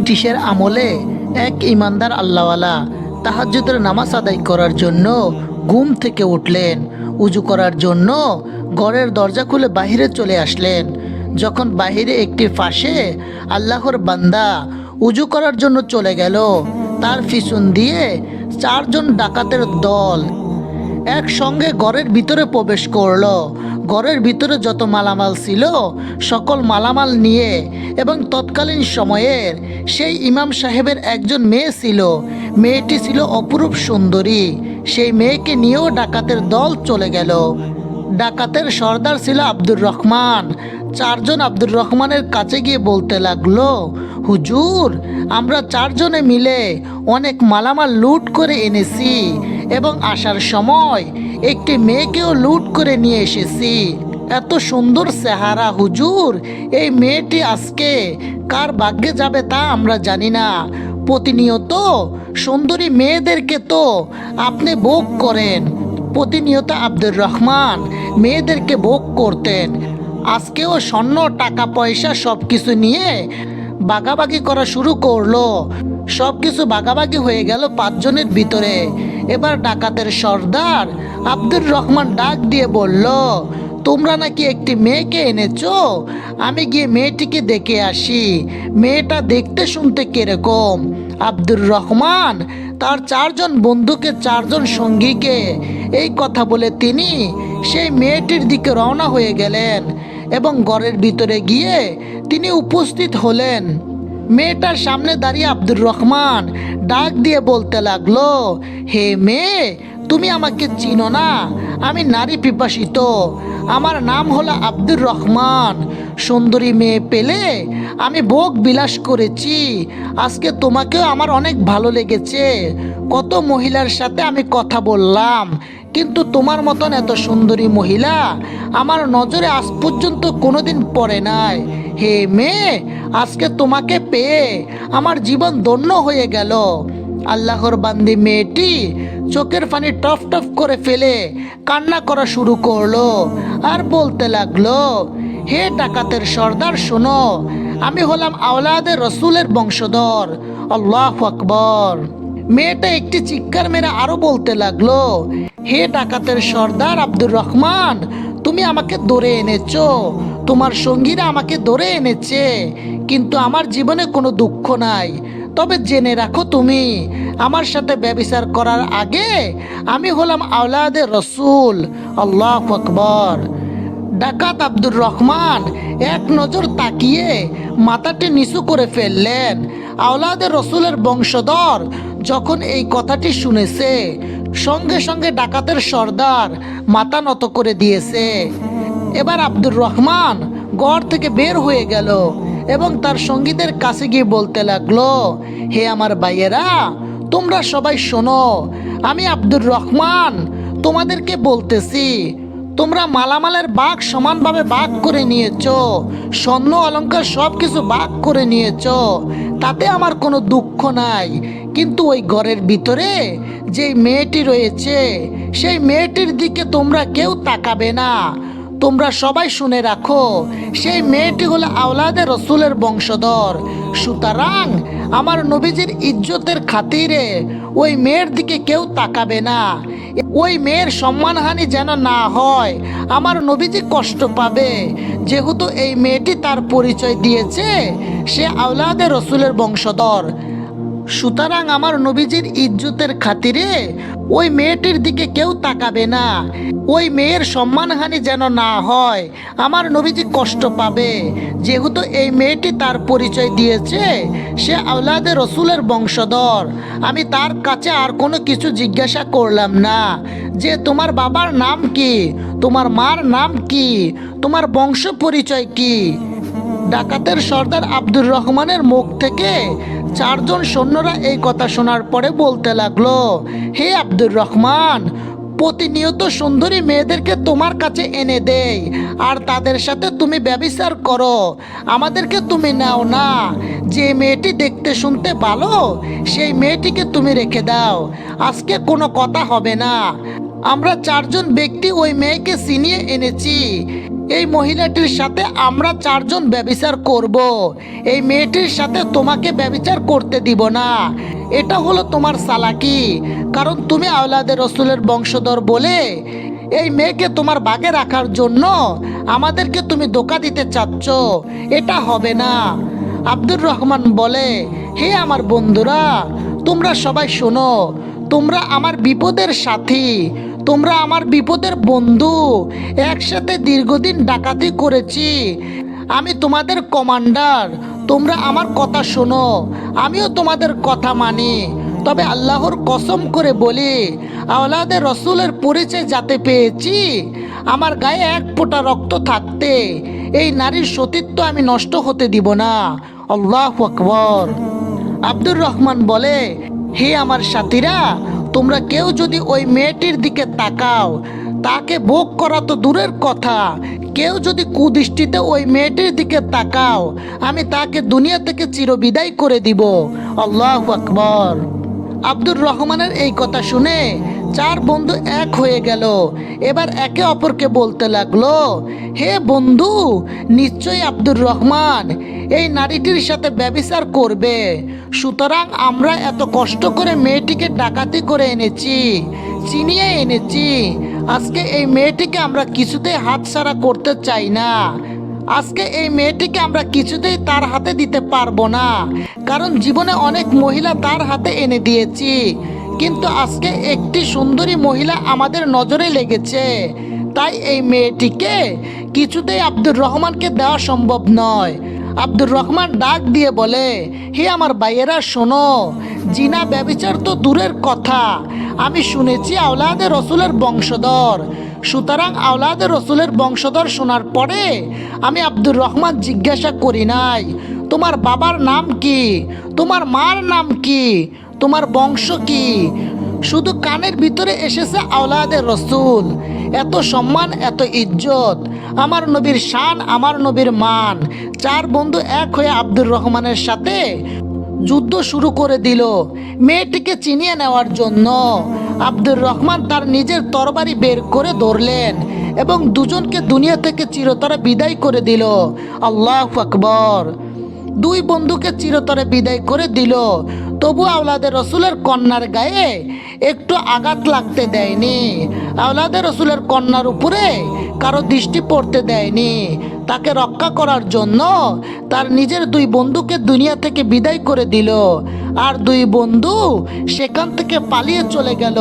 ব্রিটিশের আমলে এক ইমানদার আল্লাহওয়ালা তাহাজ্জুদের নামাজ আদায় করার জন্য ঘুম থেকে উঠলেন। উজু করার জন্য ঘরের দরজা খুলে বাহিরে চলে আসলেন। যখন বাহিরে একটি ফাঁসে আল্লাহর বান্দা উজু করার জন্য চলে গেল, তার পিছন দিয়ে চারজন ডাকাতের দল একসঙ্গে ঘরের ভিতরে প্রবেশ করল। ঘরের ভিতরে যত মালামাল ছিল, সকল মালামাল নিয়ে এবং তৎকালীন সময়ের সেই ইমাম সাহেবের একজন মেয়ে ছিল। মেয়েটি ছিল অপরূপ সুন্দরী। সেই মেয়েকে নিয়েও ডাকাতের দল চলে গেল। ডাকাতের সর্দার ছিল আব্দুর রহমান। চারজন আব্দুর রহমানের কাছে গিয়ে বলতে লাগল, হুজুর, আমরা চারজনে মিলে অনেক মালামাল লুট করে এনেছি এবং আসার সময় একটি মেয়েকেও লুট করে নিয়ে এসেছি। এত সুন্দর সেহারা হুজুর। এই মেয়েটি আজকে কার ভাগ্যে যাবে তা আমরা জানি না। প্রতিনিয়ত সুন্দরী মেয়েদেরকে তো আপনি ভোগ করেন। প্রতিনিয়ত আব্দুর রহমান মেয়েদেরকে ভোগ করতেন। আজকেও স্বর্ণ, টাকা, পয়সা সব কিছু নিয়ে বাগাবাগি করা শুরু করল। সব কিছু বাগাবাগি হয়ে গেল পাঁচজনের ভিতরে। এবার ডাকাতের সর্দার আব্দুর রহমান ডাক দিয়ে বলল, তোমরা নাকি একটি মেয়েকে এনেছো? আমি গিয়ে মেয়েটিকে দেখে আসি। মেয়েটা দেখতে শুনতে কীরকম? আব্দুর রহমান, তার চারজন বন্ধুকে, চারজন সঙ্গীকে। এই কথা বলে তিনি সেই মেয়েটির দিকে রওনা হয়ে গেলেন এবং ঘরের ভিতরে গিয়ে তিনি উপস্থিত হলেন। মেয়েটার সামনে দাঁড়িয়ে আব্দুর রহমান ডাক দিয়ে বলতে লাগল, হে মেয়ে তুমি আমাকে চিনো না। আমি নারী পিপাসিত। আমার নাম হলো আব্দুর রহমান। সুন্দরী মেয়ে পেলে আমি ভোগ বিলাস করেছি। আজকে তোমাকেও আমার অনেক ভালো লেগেছে। কত মহিলার সাথে আমি কথা বললাম, কিন্তু তোমার মতন এত সুন্দরী মহিলা আমার নজরে আজ পর্যন্ত কোনোদিন পড়ে নাই। হে মেয়ে, আজকে তোমাকে পেয়ে আমার জীবন ধন্য হয়ে গেল। আল্লাহর বান্দি মেয়েটি চোখের পানি টফ টফ করে ফেলে কান্না করা শুরু করল আর বলতে লাগল, হে ডাকাতের সর্দার, শোনো, আমি হলাম আওলাদের রসুলের বংশধর। আল্লাহ আকবর। মেয়েটা একটি চিৎকার মেরে আরও বলতে লাগল, হে ডাকাতের সর্দার আব্দুর রহমান, তুমি আমাকে ধরে এনেছো। তোমার সঙ্গীরা আমাকে ধরে এনেছে, কিন্তু আমার জীবনে কোনো দুঃখ নাই। তবে জেনে রাখো তুমি, আমার সাথে ব্যবিচার করার আগে আমি হলাম আওলাদে রসুল। আল্লাহ আকবর। ডাকাত আব্দুর রহমান এক নজর তাকিয়ে মাথাটি নিচু করে ফেললেন। আওলাদের রসুলের বংশধর যখন এই কথাটি শুনেছে, সঙ্গে সঙ্গে ডাকাতের সর্দার মাথা নত করে দিয়েছে। এবার আব্দুর রহমান গড় থেকে বের হয়ে গেল। এবং তার সঙ্গীদের কাছে গিয়ে বলতে লাগল, হে আমার ভাইয়েরা, তোমরা সবাই শোনো, আমি আব্দুর রহমান তোমাদেরকে বলতেছি, তোমরা মালামালের বাঘ সমানভাবে বাঘ করে নিয়েছো, স্বর্ণ অলংকার সব কিছু বাঘ করে নিয়েছো, তাতে আমার কোনো দুঃখ নাই। কিন্তু ওই ঘরের ভিতরে যে মেয়েটি রয়েছে, সেই মেয়েটির দিকে তোমরা কেউ তাকাবে না। তোমরা সবাই শুনে রাখো, সেই মেয়েটি হলো আওলাদের রসুলের বংশধর। সুতরাং আমার নবীজির ইজ্জতের খাতিরে ওই মেয়ের দিকে কেউ তাকাবে না। ওই মেয়ের সম্মানহানি যেন না হয়, আমার নবীজি কষ্ট পাবে। যেহেতু এই মেয়েটি তার পরিচয় দিয়েছে, সে আওলাদের রসুলের বংশধর। সুতরাং আমার নবীজির ইজ্জতের খাতিরে ওই মেয়েটির দিকে কেউ তাকাবে না। ওই মেয়ের সম্মানহানি যেন না হয়, আমার নবীজি কষ্ট পাবে। যেহেতু এই মেয়েটি তার পরিচয় দিয়েছে, সে আওলাদের রসুলের বংশধর। আমি তার কাছে আর কোনো কিছু জিজ্ঞাসা করলাম না যে, তোমার বাবার নাম কি? তোমার মার নাম কি? তোমার বংশ পরিচয় কি? ডাকাতের সর্দার আব্দুর রহমানের মুখ থেকে চারজন সৈন্যরা এই কথা শোনার পরে বলতে লাগল, হে আব্দুর রহমান, প্রতিনিয়ত সুন্দরী মেয়েদেরকে তোমার কাছে এনে দেই, আর তাদের সাথে তুমি ব্যবিচার করো। আমাদেরকে তুমি নাও না। যে মেয়েটি দেখতে শুনতে ভালো, সেই মেয়েটিকে তুমি রেখে দাও। আজকে কোনো কথা হবে না। আমরা চারজন ব্যক্তি ওই মেয়েকে চিনিয়ে এনেছি। এই মহিলাটির সাথে আমরা চারজন ব্যবিচার করব। এই মেয়েটির সাথে তোমাকে ব্যবিচার করতে দিব না। এটা হলো তোমার সালাকি কারণ তুমি আওলাদের রসুলের বংশধর বলে এই মেয়েকে তোমার বাগে রাখার জন্য আমাদেরকে তুমি ধোকা দিতে চাচ্ছ। এটা হবে না। আব্দুর রহমান বলে, হে আমার বন্ধুরা, তোমরা সবাই শোনো। তোমরা আমার বিপদের সাথী। তোমরা আমার বিপদের বন্ধু। একসাথে দীর্ঘদিন ডাকাতি করেছি। আমি তোমাদের কমান্ডার। তোমরা আমার কথা শোনো। আমিও তোমাদের কথা মানি। তবে আল্লাহর কসম করে বলি আওলাদের রসুলের পরিচয় যাতে পেয়েছি, আমার গায়ে এক ফোঁটা রক্ত থাকতে, এই নারীর সতীত্ব আমি নষ্ট হতে দিব না। আল্লাহ আকবর। আব্দুর রহমান বলে, হে আমার সাথীরা তোমরা কেউ যদি ওই মেয়েটির দিকে তাকাও, তাকে ভোগ করা তো দূরের কথা। কেউ যদি কুদৃষ্টিতে ওই মেয়েটির দিকে তাকাও, আমি তাকে দুনিয়া থেকে চিরবিদায় করে দিব। আল্লাহ আকবর। আব্দুর রহমানের এই কথা শুনে চার বন্ধু এক হয়ে গেল। এবার একে অপরকে বলতে লাগল, হে বন্ধু, নিশ্চয়ই আব্দুর রহমান, এই নারীটির সাথে ব্যবিচার করবে। সুতরাং আমরা এত কষ্ট করে মেয়েটিকে ডাকাতি করে এনেছি চিনিয়ে এনেছি। আজকে এই মেয়েটিকে আমরা কিছুতেই হাতছাড়া করতে চাই না। আজকে এই মেয়েটিকে আমরা কিছুতেই তার হাতে দিতে পারব না। কারণ জীবনে অনেক মহিলা তার হাতে এনে দিয়েছি। কিন্তু আজকে একটি সুন্দরী মহিলা আমাদের নজরে লেগেছে। তাই এই মেয়েটিকে কিছুতেই আব্দুর রহমানকে দেওয়া সম্ভব নয়। আব্দুর রহমান ডাক দিয়ে বলে, হে আমার ভাইয়েরা, শোনো, জিনা ব্যবিচার তো দূরের কথা। আমি শুনেছি আওলাদে রসুলের বংশধর। সুতরাং আওলাদে রসুলের বংশধর শোনার পরে আমি আব্দুর রহমান জিজ্ঞাসা করি নাই। তোমার বাবার নাম কি? তোমার মার নাম কি? তোমার বংশ কি? শুধু কানের ভিতরে এসেছে আওলাদের রসুল। এত সম্মান, এত ইজ্জত। আমার নবীর শান, আমার নবীর মান। চার বন্ধু এক হয়ে আব্দুর রহমানের সাথে যুদ্ধ শুরু করে দিল। মেয়েটিকে চিনিয়ে নেওয়ার জন্য আব্দুর রহমান তার নিজের তরবারি বের করে ধরলেন এবং দুজনকে দুনিয়া থেকে চিরতরে বিদায় করে দিল। আল্লাহ আকবর। দুই বন্ধুকে চিরতরে বিদায় করে দিল। তবু আওলাদের রসুলের কন্যার গায়ে একটু আঘাত লাগতে দেয়নি। আওলাদের রসুলের কন্যার উপরে কারও দৃষ্টি পড়তে দেয়নি। তাকে রক্ষা করার জন্য তার নিজের দুই বন্ধুকে দুনিয়া থেকে বিদায় করে দিল। আর দুই বন্ধু সেখান থেকে পালিয়ে চলে গেল।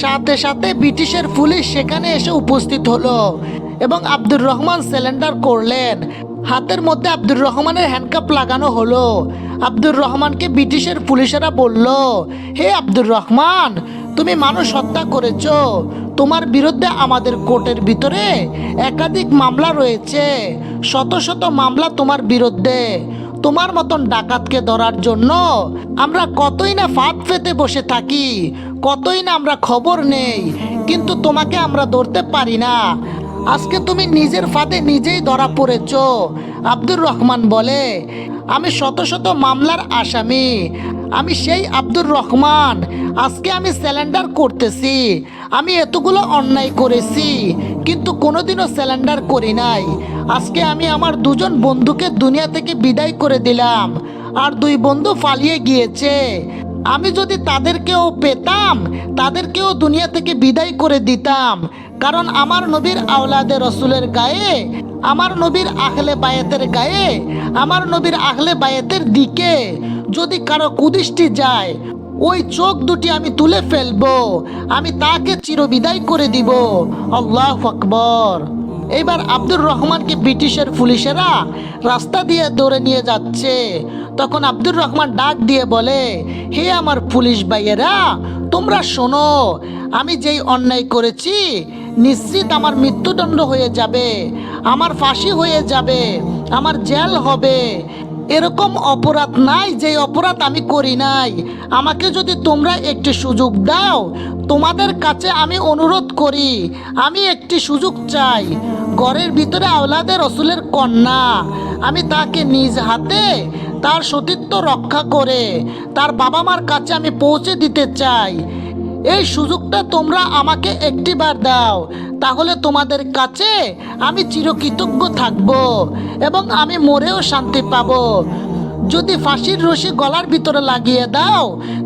সাথে সাথে ব্রিটিশের পুলিশ সেখানে এসে উপস্থিত হলো এবং আব্দুর রহমান সিলিন্ডার করলেন। হাতের মধ্যে আব্দুর রহমানের হ্যান্ডকাপ লাগানো হলো। আব্দুর রহমানকে ব্রিটিশের পুলিশেরা বলল, হে আব্দুর রহমান, তুমি মানুষ হত্যা করেছ। তোমার বিরুদ্ধে আমাদের কোর্টের ভিতরে একাধিক মামলা রয়েছে। শত শত মামলা তোমার বিরুদ্ধে। তোমার মতন ডাকাতকে ধরার জন্য আমরা কতই না ফাঁদ পেতে বসে থাকি, কতই না আমরা খবর নেই। কিন্তু তোমাকে আমরা ধরতে পারি না। আজকে তুমি নিজের ফাঁদে নিজেই ধরা পড়েছ। আব্দুর রহমান বলে, আমি শত শত মামলার আসামি। আমি সেই আব্দুর রহমান। আজকে আমি স্যালেন্ডার করতেছি। আমি এতগুলো অন্যায় করেছি, কিন্তু কোনোদিনও স্যালেন্ডার করি নাই। আজকে আমি আমার দুজন বন্ধুকে দুনিয়া থেকে বিদায় করে দিলাম, আর দুই বন্ধু পালিয়ে গিয়েছে। আমি যদি তাদেরকেও পেতাম, তাদেরকেও দুনিয়া থেকে বিদায় করে দিতাম। কারণ আমার নবীর আওলাদে রসুলের গায়ে, আমার নবীর আহলে বায়েতের গায়ে, আমার নবীর আহলে বায়েতের দিকে যদি কারও কুদৃষ্টি যায়, ওই চোখ দুটি আমি তুলে ফেলব, আমি তাকে চিরবিদায় করে দিব। আল্লাহ আকবর। এবার আব্দুর রহমানকে ব্রিটিশের পুলিশেরা রাস্তা দিয়ে দৌড়ে নিয়ে যাচ্ছে। তখন আব্দুর রহমান ডাক দিয়ে বলে, হে আমার পুলিশ ভাইয়েরা, তোমরা শোনো, আমি যেই অন্যায় করেছি, নিশ্চিত আমার মৃত্যুদণ্ড হয়ে যাবে, আমার ফাঁসি হয়ে যাবে, আমার জেল হবে। এরকম অপরাধ নাই যে অপরাধ আমি করি নাই। আমাকে যদি তোমরা একটি সুযোগ দাও, তোমাদের কাছে আমি অনুরোধ করি, আমি একটি সুযোগ চাই। ঘরের ভিতরে আওলাদে রসুলের কন্যা। আমি তাকে নিজ হাতে তার সতীত্ব রক্ষা করে, তার বাবা মার কাছে আমি পৌঁছে দিতে চাই। এই সুযোগটা তোমরা আমাকে একটিবার দাও, তাহলে তোমাদের কাছে আমি চিরকৃতজ্ঞ থাকব এবং আমি মরেও শান্তি পাবো। যদি ফাঁসির রশি গলার ভিতরে লাগিয়ে দাও,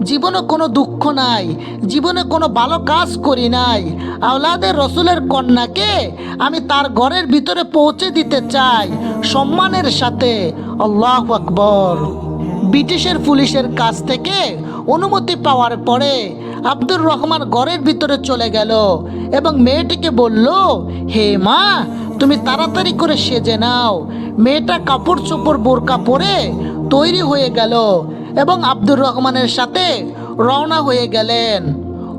জীবনে কোনো দুঃখ নাই, জীবনে কোনো ভালো কাজ করি নাই। আওলাদের রসুলের কন্যাকে আমি তার ঘরের ভিতরে পৌঁছে দিতে চাই, সম্মানের সাথে। আল্লাহ আকবর। ব্রিটিশের পুলিশের কাছ থেকে অনুমতি পাওয়ার পরে আব্দুর রহমান ঘরের ভিতরে চলে গেল এবং মেয়েটিকে বলল, হে মা, তুমি তাড়াতাড়ি করে সেজে নাও। মেয়েটা কাপড় চোপড় বোরকা পরে তৈরি হয়ে গেল এবং আব্দুর রহমানের সাথে রওনা হয়ে গেলেন।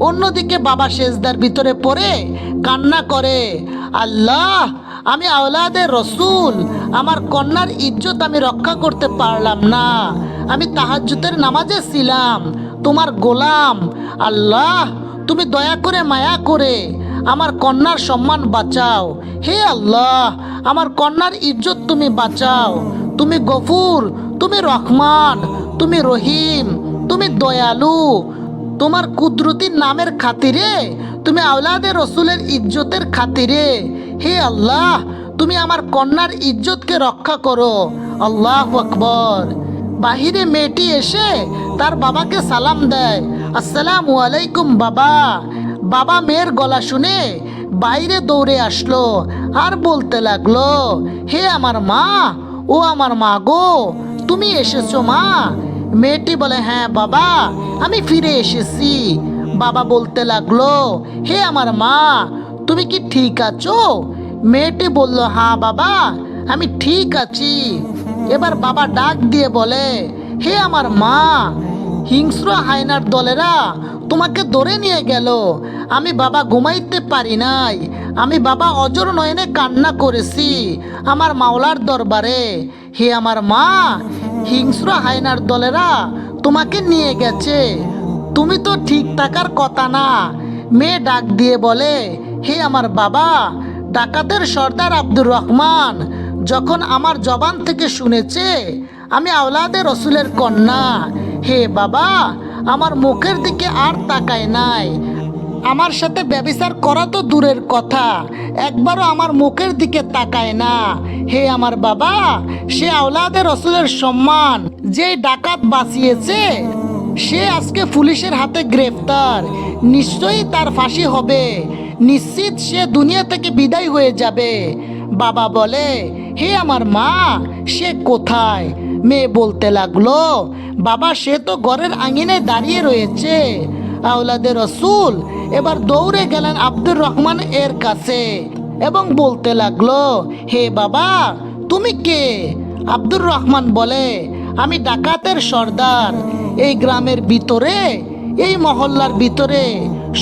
অন্যদিকে বাবা সেজদার ভিতরে পড়ে কান্না করে, আল্লাহ, আমি আওলাদের রসুল, আমার কন্যার ইজ্জত আমি রক্ষা করতে পারলাম না। আমি তাহাজ্জুতের নামাজে ছিলাম, তোমার গোলাম। আল্লাহ, তুমি দয়া করে মায়া করে আমার কন্যার সম্মান বাঁচাও। হে আল্লাহ, আমার কন্যার ইজ্জত তুমি বাঁচাও। তুমি গফুর, তুমি রহমান, তুমি রহিম, তুমি দয়ালু। তোমার কুদরতির নামের খাতিরে, তুমি আওলাদের রসুলের ইজ্জতের খাতিরে। হে আল্লাহ, তুমি আমার কন্যার ইজ্জতকে রক্ষা করো। আল্লাহ আকবর। বাহিরে মেয়েটি এসে তার বাবাকে সালাম দেয়। আসসালামু আলাইকুম বাবা। বাবা মেয়ের গলা শুনে বাইরে দৌড়ে আসলো আর বলতে লাগল, হে আমার মা ও আমার মা গো, তুমি এসেছ মা। মেয়েটি বলে হ্যাঁ বাবা, আমি ফিরে এসেছি। বাবা বলতে লাগল, হে আমার মা, তুমি কি ঠিক আছো? মেয়েটি বলল হ্যাঁ বাবা, আমি ঠিক আছি। এবার বাবা ডাক দিয়ে বলে, হে আমার মা, হিংস্র হায়নার দলেরা তোমাকে ধরে নিয়ে গেল। আমি বাবা ঘুমাইতে পারি নাই। আমি বাবা অজর নয়নে কান্না করেছি। আমার মাওলার দরবারে। হে আমার মা, হিংস্র হায়নার দলেরা তোমাকে নিয়ে গেছে। তুমি তো ঠিক থাকার কথা না। মেয়ে ডাক দিয়ে বলে, হে আমার বাবা, ডাকাতের সর্দার আব্দুর রহমান, যখন আমার জবান থেকে শুনেছে, আমি আওলাদে রসুলের কন্যা। হে বাবা, আমার মুখের দিকে আর তাকায় নাই। আমার সাথে ব্যবিচার করা তো দূরের কথা। একবারও আমার মুখের দিকে তাকায় না। হে আমার বাবা, সে আওলাদে রসুলের সম্মান, যে ডাকাত বাঁচিয়েছে, সে আজকে পুলিশের হাতে গ্রেফতার। নিশ্চয়ই তার ফাঁসি হবে। নিশ্চিত সে দুনিয়া থেকে বিদায় হয়ে যাবে। বাবা বলে, হে আমার মা, সে কোথায়? মেয়ে বলতে লাগল, বাবা, সে তো ঘরের আঙিনে দাঁড়িয়ে রয়েছে। আওলাদে রসুল। এবার দৌড়ে গেলেন আব্দুর রহমান এর কাছে এবং বলতে লাগল, হে বাবা, তুমি কে? আব্দুর রহমান বলে, আমি ডাকাতের সর্দার। এই গ্রামের ভিতরে, এই মহল্লার ভিতরে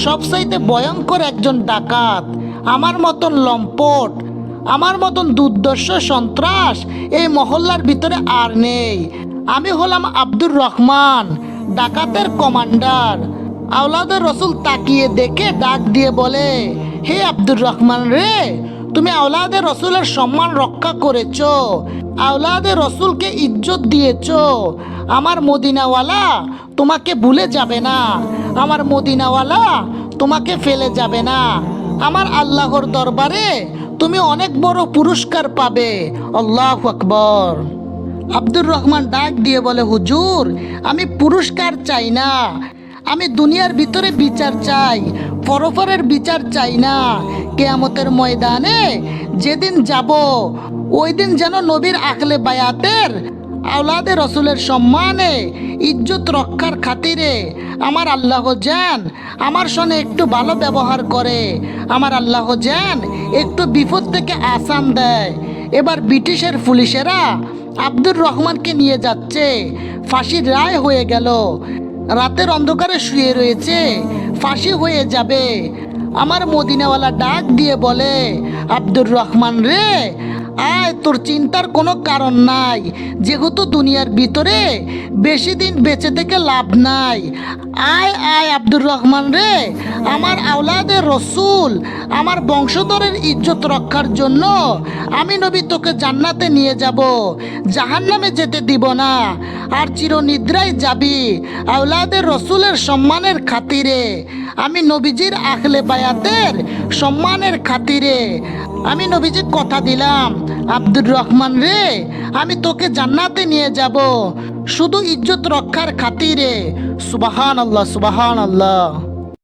সবচাইতে ভয়ঙ্কর একজন ডাকাত। আমার মতন লম্পট, আমার মতন দুর্দর্শ সন্ত্রাস এই মহল্লার ভিতরে আর নেই। আমি হলাম আব্দুর রহমান, ডাকাতের কমান্ডার। আওলাদের রসুল তাকিয়ে দেখে ডাক দিয়ে বলে, হে আব্দুর রহমান রে, তুমি আওলাদের রসুলের সম্মান রক্ষা করেছ, আওলাদের রসুলকে ইজ্জত দিয়েছ। আমার মদিনাওয়ালা তোমাকে ভুলে যাবে না, আমার মদিনাওয়ালা তোমাকে ফেলে যাবে না। আমার আল্লাহর দরবারে তুমি অনেক বড় পুরস্কার পাবে। আল্লাহ আকবর। আব্দুর রহমান ডাক দিয়ে বলে, হুজুর, আমি পুরস্কার চাই না আমি দুনিয়ার ভিতরে বিচার চাই, পরপরের বিচার চাই না। কেয়ামতের ময়দানে যেদিন যাব ওই দিন যেন নবীর আকলে বায়াতের, আওলাদে রসুলের সম্মানে ইজ্জত রক্ষার খাতিরে আমার আল্লাহ জান আমার সঙ্গে একটু ভালো ব্যবহার করে, আমার আল্লাহ জান একটু বিপদ থেকে আসান দেয়। এবার ব্রিটিশের পুলিশেরা আব্দুর রহমানকে নিয়ে যাচ্ছে, ফাঁসির রায় হয়ে গেল। রাতের অন্ধকারে শুয়ে রয়েছে। ফাঁসি হয়ে যাবে। আমার মদিনাওয়ালা ডাক দিয়ে বলে, আব্দুর রহমান রে আয় তোর চিন্তার কোনো কারণ নাই। যেহেতু দুনিয়ার ভিতরে বেশি দিন বেঁচে থেকে লাভ নাই। আয় আয় আব্দুর রহমান রে। আমার আওলাদের রসুল, আমার বংশধরের ইজ্জত রক্ষার জন্য আমি নবী তোকে জান্নাতে নিয়ে যাব। জাহান্নামে যেতে দিব না। আর চিরনিদ্রায় যাবি আওলাদের রসুলের সম্মানের খাতিরে। আমি নবীজির আখলে বায়াতের সম্মানের খাতিরে। আমি নবীজি কথা দিলাম। আব্দুর রহমান রে, আমি তোকে জান্নাতে নিয়ে যাব। শুধু ইজ্জত রক্ষার খাতিরে। সুবাহান আল্লাহ সুবাহান আল্লাহ